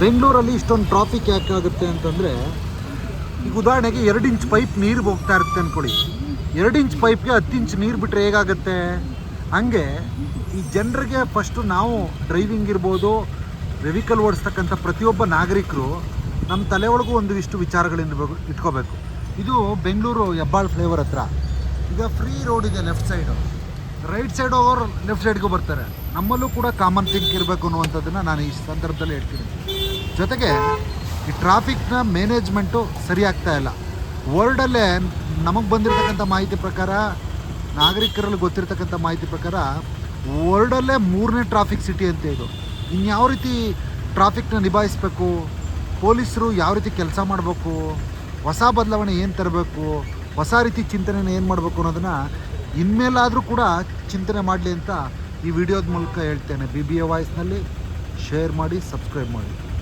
ಬೆಂಗಳೂರಲ್ಲಿ ಇಷ್ಟೊಂದು ಟ್ರಾಫಿಕ್ ಯಾಕೆ ಆಗುತ್ತೆ ಅಂತಂದರೆ, ಈಗ ಉದಾಹರಣೆಗೆ ಎರಡು ಇಂಚ್ ಪೈಪ್ ನೀರು ಹೋಗ್ತಾ ಇರುತ್ತೆ ಅಂದ್ಕೊಳ್ಳಿ ಎರಡು ಇಂಚ್ ಪೈಪ್ಗೆ ಹತ್ತು ಇಂಚ್ ನೀರು ಬಿಟ್ಟರೆ ಹೇಗಾಗುತ್ತೆ? ಹಂಗೆ ಈ ಜನರಿಗೆ ಫಸ್ಟು ನಾವು ಡ್ರೈವಿಂಗ್ ಇರ್ಬೋದು ವೆಹಿಕಲ್ ಓಡಿಸ್ತಕ್ಕಂಥ ಪ್ರತಿಯೊಬ್ಬ ನಾಗರಿಕರು ನಮ್ಮ ತಲೆ ಒಳಗೂ ಒಂದು ಇಷ್ಟು ವಿಚಾರಗಳಿಂದ ಇಟ್ಕೋಬೇಕು. ಇದು ಬೆಂಗಳೂರು ಹೆಬ್ಬಾಳ್ ಫ್ಲೇವರ್ ಹತ್ರ. ಈಗ ಫ್ರೀ ರೋಡ್ ಇದೆ ಲೆಫ್ಟ್ ಸೈಡು ರೈಟ್ ಸೈಡ್ ಹೋಗೋರು ಲೆಫ್ಟ್ ಸೈಡ್ಗೂ ಬರ್ತಾರೆ. ನಮ್ಮಲ್ಲೂ ಕೂಡ ಕಾಮನ್ ಥಿಂಕ್ ಇರಬೇಕು ಅನ್ನುವಂಥದ್ದನ್ನು ನಾನು ಈ ಸಂದರ್ಭದಲ್ಲಿ ಹೇಳ್ತೀನಿ. ಜೊತೆಗೆ ಈ ಟ್ರಾಫಿಕ್ನ ಮ್ಯಾನೇಜ್ಮೆಂಟು ಸರಿಯಾಗ್ತಾ ಇಲ್ಲ. ವರ್ಲ್ಡಲ್ಲೇ ನಮಗೆ ಬಂದಿರತಕ್ಕಂಥ ಮಾಹಿತಿ ಪ್ರಕಾರ, ನಾಗರಿಕರಲ್ಲಿ ಗೊತ್ತಿರತಕ್ಕಂಥ ಮಾಹಿತಿ ಪ್ರಕಾರ ವರ್ಲ್ಡಲ್ಲೇ ಮೂರನೇ ಟ್ರಾಫಿಕ್ ಸಿಟಿ ಅಂತ ಇದು. ಇನ್ಯಾವ ರೀತಿ ಟ್ರಾಫಿಕ್ನ ನಿಭಾಯಿಸಬೇಕು, ಪೊಲೀಸರು ಯಾವ ರೀತಿ ಕೆಲಸ ಮಾಡಬೇಕು, ಹೊಸ ಬದಲಾವಣೆ ಏನು ತರಬೇಕು, ಹೊಸ ರೀತಿ ಚಿಂತನೆಯನ್ನು ಏನು ಮಾಡಬೇಕು ಅನ್ನೋದನ್ನು ಇನ್ಮೇಲಾದರೂ ಕೂಡ ಚಿಂತನೆ ಮಾಡಲಿ ಅಂತ ಈ ವಿಡಿಯೋದ ಮೂಲಕ ಹೇಳ್ತೇನೆ. ಬಿ ಬಿ ಎ ವಾಯ್ಸ್ನಲ್ಲಿ ಶೇರ್ ಮಾಡಿ ಸಬ್ಸ್ಕ್ರೈಬ್ ಮಾಡಿ.